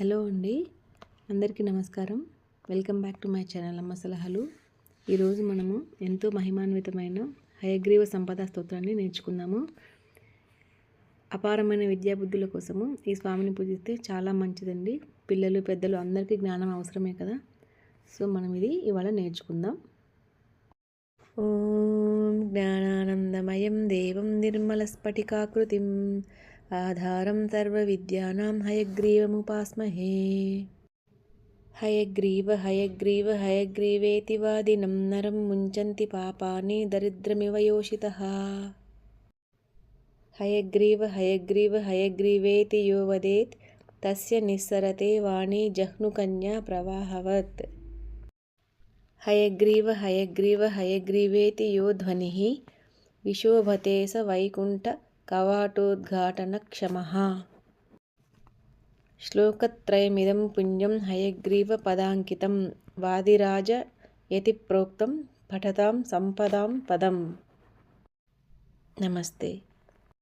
Hello అండి. అందరికీ నమస్కారం. Welcome back to my channel అమ్మ సలహాలు. ఈరోజు మనము ఎంతో మహిమాన్వితమైన హయగ్రీవ సంపద స్తోత్రాన్ని నేర్చుకుందాము. అపారమైన విద్యాబుద్ధుల కోసము ఈ స్వామిని పూజిస్తే చాలా మంచిదండి. పిల్లలు పెద్దలు అందరికీ జ్ఞానం అవసరమే కదా. సో మనం ఇది ఇవాళ నేర్చుకుందాం. ఓం జ్ఞానానందమయం దేవం నిర్మల స్ఫటికాకృతిం ఆధారం సర్వవిద్యానాం హయగ్రీవముపాస్మహే. హయగ్రీవ హయగ్రీవ హయగ్రీవేతి వాదినం నరం ముంచంతి పాపాని దరిద్రమివ యోషిత హయగ్రీవ హయగ్రీవ హయగ్రీవేతి యో వదేత్ తస్య నిస్సరతే వాణి జహ్నుకన్యా ప్రవాహవత్. హయగ్రీవ హయగ్రీవ హయగ్రీవేతి యో ధ్వని విశోభతే స వైకుంఠ కవాటోద్ఘాటనక్షమ. శ్లోకత్రయమిదం పుణ్యం హయగ్రీవపదాంకితం వాదిరాజ యతి ప్రోక్తం పఠతాం సంపదాం పదం. నమస్తే.